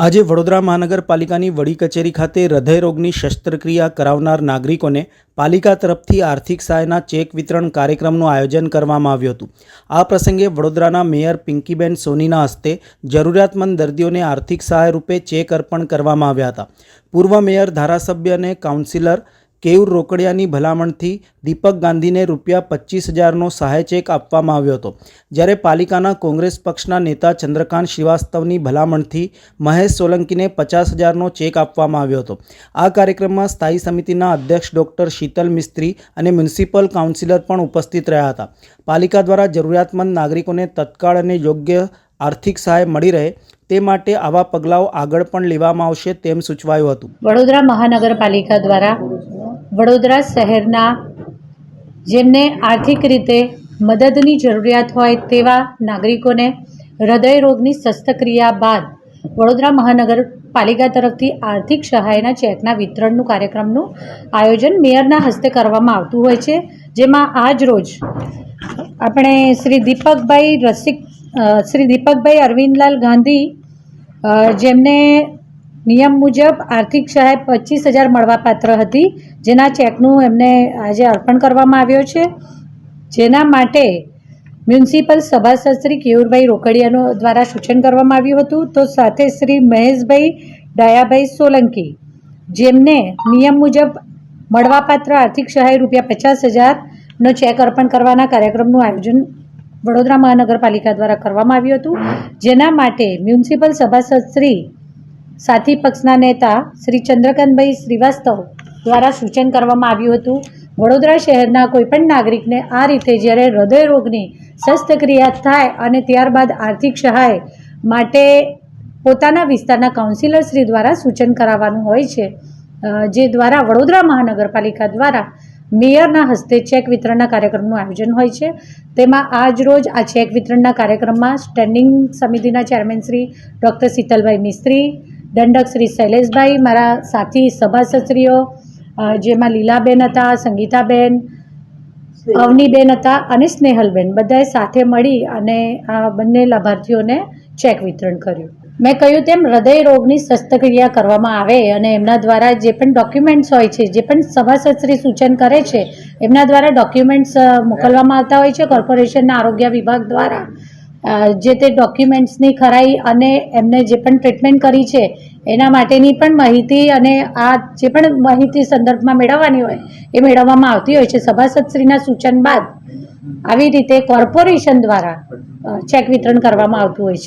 આજે વડોદરા મહાનગરપાલિકાની વડી કચેરી ખાતે હૃદયરોગની શસ્ત્રક્રિયા કરાવનાર નાગરિકોને પાલિકા તરફથી આર્થિક સહાયના ચેક વિતરણ કાર્યક્રમનું આયોજન કરવામાં આવ્યું હતું. આ પ્રસંગે વડોદરાના મેયર પિંકીબેન સોનીના હસ્તે જરૂરિયાતમંદ દર્દીઓને આર્થિક સહાય રૂપે ચેક અર્પણ કરવામાં આવ્યા હતા. પૂર્વ મેયર, ધારાસભ્ય અને કાઉન્સિલર કેયુર રોકડિયાની ભલામણથી દીપક ગાંધીને રૂપિયા પચીસ હજારનો સહાય ચેક આપવામાં આવ્યો હતો. જ્યારે પાલિકાના કોંગ્રેસ પક્ષના નેતા ચંદ્રકાંત શ્રીવાસ્તવની ભલામણથી મહેશ સોલંકીને પચાસ હજારનો ચેક આપવામાં આવ્યો હતો. આ કાર્યક્રમમાં સ્થાયી સમિતિના અધ્યક્ષ ડૉક્ટર શીતલ મિસ્ત્રી અને મ્યુનિસિપલ કાઉન્સિલર પણ ઉપસ્થિત રહ્યા હતા. પાલિકા દ્વારા જરૂરિયાતમંદ નાગરિકોને તત્કાળ અને યોગ્ય આર્થિક સહાય મળી રહે તે માટે આવા પગલાઓ આગળ પણ લેવામાં આવશે તેમ સૂચવાયું હતું. વડોદરા મહાનગરપાલિકા દ્વારા વડોદરા શહેરના જેમને આર્થિક રીતે મદદની જરૂરિયાત હોય તેવા નાગરિકોને હૃદય રોગની શસ્ત્રક્રિયા બાદ વડોદરા મહાનગરપાલિકા તરફથી આર્થિક સહાયના ચેકના વિતરણનું કાર્યક્રમનું આયોજન મેયરના હસ્તે કરવામાં આવતું હોય છે. જેમાં આજ રોજ આપણે શ્રી દીપકભાઈ રસિક શ્રી દીપકભાઈ અરવિંદલાલ ગાંધી જેમને નિયમ મુજબ આર્થિક સહાય પચીસ હજાર મળવાપાત્ર હતી. જેના ચેકનું એમને આજે અર્પણ કરવામાં આવ્યો છે. જેના માટે મ્યુનિસિપલ સભાસદ શ્રી કેયુરભાઈ રોકડિયાનો દ્વારા સૂચન કરવામાં આવ્યું હતું. તો સાથે શ્રી મહેશભાઈ ડાયાભાઈ સોલંકી, જેમને નિયમ મુજબ મળવાપાત્ર આર્થિક સહાય રૂપિયા પચાસ હજારનો ચેક અર્પણ કરવાના કાર્યક્રમનું આયોજન વડોદરા મહાનગરપાલિકા દ્વારા કરવામાં આવ્યું હતું. જેના માટે મ્યુનિસિપલ સભાસદ શ્રી સાથી પક્ષના નેતા શ્રી ચંદ્રકાંતભાઈ શ્રીવાસ્તવ દ્વારા સૂચન કરવામાં આવ્યું હતું, વડોદરા શહેરના કોઈપણ નાગરિકને આ રીતે જ્યારે હૃદયરોગની શસ્ત્રક્રિયા થાય અને ત્યારબાદ આર્થિક સહાય માટે પોતાના વિસ્તારના કાઉન્સિલર શ્રી દ્વારા સૂચન કરાવવાનું હોય છે જે દ્વારા વડોદરા મહાનગરપાલિકા દ્વારા મેયરના હસ્તે ચેક વિતરણના કાર્યક્રમનું આયોજન હોય છે. તેમાં આજ રોજ આ ચેક વિતરણના કાર્યક્રમમાં સ્ટેન્ડિંગ સમિતિના ચેરમેન શ્રી ડૉક્ટર શીતલભાઈ મિસ્ત્રી દંડક શ્રી શૈલેષભાઈ મારા સાથી સભાસશ્રીઓ જેમાં લીલાબેન હતા સંગીતાબેન અવનીબેન હતા અને સ્નેહલબેન. બધાએ સાથે મળી અને આ બંને લાભાર્થીઓને ચેક વિતરણ કર્યું. મેં કહ્યું તેમ હૃદય રોગની શસ્ત્રક્રિયા કરવામાં આવે અને એમના દ્વારા જે પણ ડોક્યુમેન્ટ્સ હોય છે જે પણ સભાસદશ્રી સૂચન કરે છે એમના દ્વારા ડોક્યુમેન્ટ્સ મોકલવામાં આવતા હોય છે કોર્પોરેશનના આરોગ્ય વિભાગ દ્વારા. જે તે ડોક્યુમેન્ટ્સની ખરાઈ અને એમને જે પણ ટ્રીટમેન્ટ કરી છે, એના માટેની પણ માહિતી અને આ જે પણ માહિતી સંદર્ભમાં મેળવવાની હોય, એ મેળવવામાં આવતી હોય છે. સભાસદશ્રીના સૂચન બાદ આવી રીતે કોર્પોરેશન દ્વારા ચેક વિતરણ કરવામાં આવતું હોય છે.